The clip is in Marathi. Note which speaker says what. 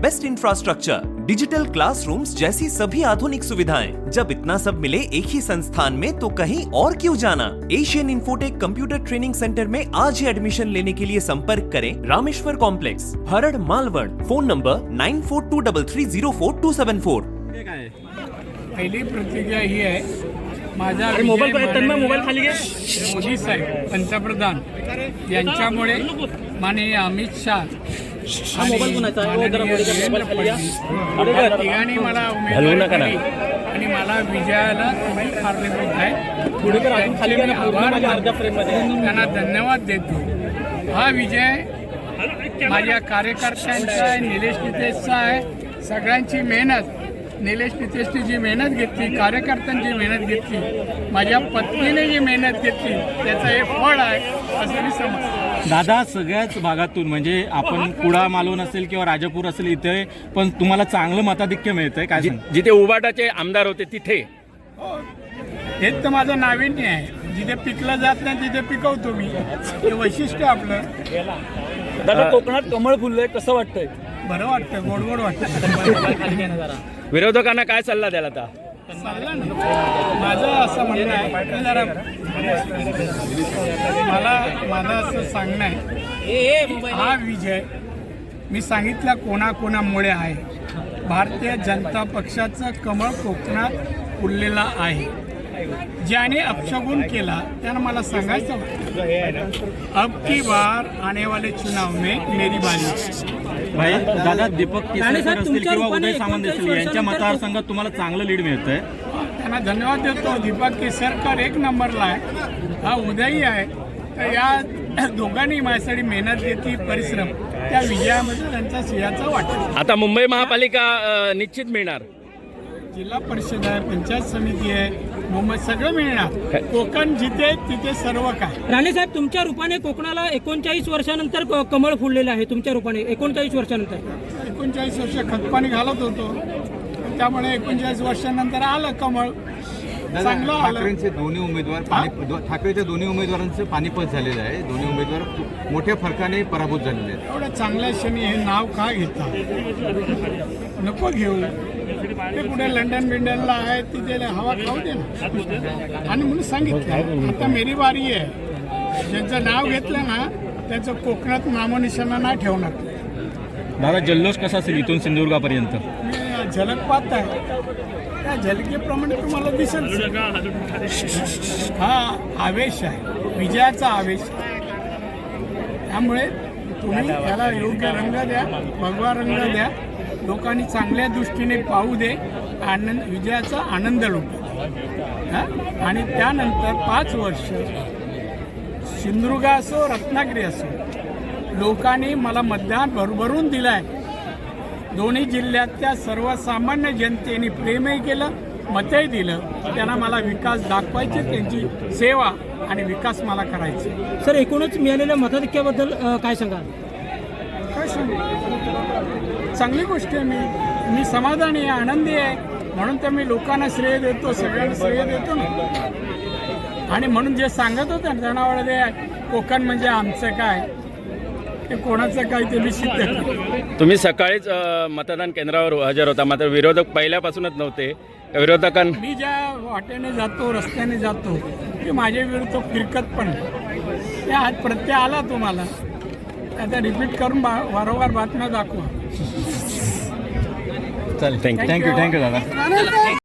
Speaker 1: best infrastructure digital classrooms जैसी सभी आधुनिक सुविधाएँ। जब इतना सब मिले एक ही संस्थान में तो कहीं और क्यों जाना? Asian Infotech computer training centre में आज ही एडमिशन लेने के लिए संपर्क करें Rameshwar complex हरड़ मालवड phone number nine four two double three zero four two seven four.
Speaker 2: पहिली प्रतिक्रिया ही आहे. माझा
Speaker 3: मोबाईल खाली
Speaker 2: मोदी साहेब पंतप्रधान. यांच्यामुळे माननीय अमित शहा
Speaker 3: हा मोबाईल कोणाचा आहे? हो, जरा मोबाईल खाली घ्या.
Speaker 2: तिघांनी मला
Speaker 3: हलवू नका ना.
Speaker 2: आणि मला विजयाला तुम्ही कारणीभूत आहे
Speaker 3: पुढे अजून खाली
Speaker 2: आभार
Speaker 3: अर्ध्या फ्रेममध्ये.
Speaker 2: त्यांना धन्यवाद देतो. हा विजय माझ्या कार्यकर्त्यांचा आहे निलेश नितेशचा आहे. सगळ्यांची मेहनत. निलेश नितेशने जी मेहनत घेतली कार्यकर्त्यांची मेहनत घेतली माझ्या पत्नीने जी मेहनत घेतली त्याचं हे फळ आहे असं मी समजतो.
Speaker 4: दादा सगळ्याच भागातून म्हणजे आपण कुडा मालवण असेल किंवा राजापूर असेल इथे पण तुम्हाला चांगलं मताधिक्य मिळतंय काय
Speaker 3: जिथे उबाटाचे आमदार होते तिथे.
Speaker 2: हेच तर माझं नाविन्य आहे. जिथे पिकलं जात नाही तिथे पिकवतो मी. हे वैशिष्ट्य आपलं.
Speaker 3: दादा कोकणात कमळ फुललंय कसं वाटतंय?
Speaker 2: बरं वाटतं गोड गोड वाटतं
Speaker 3: विरोधकांना काय सल्ला द्याल आता?
Speaker 2: माझं असं म्हणणं आहे की जरा मला माझं असं सांगणं आहे हा विजय मी सांगितलं कोणाकोणामुळे आहे. भारतीय जनता पक्षाचं कमळ कोकणात फुललेला आहे. ज्याने अपशगुन केला त्यानं मला सांगायचं. अब की बार आने वाले चुनाव में मेरी बाजी
Speaker 4: भाई दादा दीपक केसरकर असतील किंवा उदय सामंत असतील यांच्या मतदारसंघात तुम्हाला चांगलं लीड मिळतंय.
Speaker 2: त्यांना धन्यवाद देतो. दीपक केसरकर एक नंबरला आहे. हा उदयी आहे. तर या दोघांनी माझ्यासाठी मेहनत घेतली परिश्रम. त्या विजयामध्ये त्यांचा सिंहाचा वाटा.
Speaker 3: आता मुंबई महापालिका अ, निश्चित मिळणार.
Speaker 2: जिल्हा परिषद आहे पंचायत समिती आहे मुंबई सगळं मिळणार. कोकण जिथे तिथे सर्व काय.
Speaker 5: राणे साहेब तुमच्या रूपाने कोकणाला एकोणचाळीस वर्षानंतर क- कमळ फुललेलं आहे तुमच्या रूपाने एकोणचाळीस वर्षानंतर.
Speaker 2: एकोणचाळीस वर्ष खतपाणी घालत होतो. त्यामुळे एकोणचाळीस वर्षानंतर आलं कमळ. चांगलं आलं.
Speaker 6: ठाकरेंचे दोन्ही उमेदवार पाणी दो- ठाकरेच्या दोन्ही उमेदवारांचं पानिपत झालेलं आहे. दोन्ही उमेदवार खूप मोठ्या फरकाने पराभूत झालेले आहेत.
Speaker 2: एवढ्या चांगल्या क्षणी हे नाव का घेता नको घेऊ. ते कुठे लंडन बिंडनला आहे तिथे हवा खाऊ दे ना. आणि म्हणून सांगितलं आता मेरी बारी आहे. ज्यांचं नाव घेतलं ना त्याचं कोकणात नामनिशाणा नाही ठेवणार.
Speaker 4: दादा जल्लोष कसा असेल इथून सिंधुदुर्गापर्यंत?
Speaker 2: झलक पाहत आहे त्या झलकेप्रमाणे तुम्हाला दिसेल. हा आवेश आहे. विजयाचा आवेश त्यामुळे तुम्ही त्याला योग्य रंग द्या भगवा रंग द्या. लोकांनी चांगल्या दृष्टीने पाहू दे. आनंद विजयाचा आनंद लुटू आणि त्यानंतर पाच वर्ष सिंधुदुर्ग असो रत्नागिरी असो लोकांनी मला मतदान भरभरून दिलं आहे दोन्ही जिल्ह्यातल्या सर्वसामान्य जनतेने प्रेमही केलं मतही दिलं. त्यांना मला विकास दाखवायचे त्यांची सेवा आणि विकास मला करायचे.
Speaker 5: सर एकूणच मिळालेल्या मताधिक्याबद्दल काय सांगाल?
Speaker 2: काय सांगू? चांगली गोष्ट आहे मी. मी समाधानी आहे आनंदी आहे. म्हणून तर मी लोकांना श्रेय देतो सगळ्यांना श्रेय देतो ना. आणि म्हणून जे सांगत होते ते कोकण म्हणजे आमचं काय? ते कोणाचं काय ते केलं.
Speaker 3: तुम्ही सकाळीच अ, मतदान केंद्रावर हजर होता मात्र विरोधक पहिल्यापासूनच नव्हते विरोधकां
Speaker 2: मी ज्या वाटेने जातो रस्त्याने जातो ते माझ्या विरुद्ध फिरकत पण नाही. ते आज प्रत्यय आला तुम्हाला आता रिपीट करून बा वारंवार बातम्या दाखवा
Speaker 4: चालेल
Speaker 3: you.
Speaker 4: थँक्यू थँक्यू दादा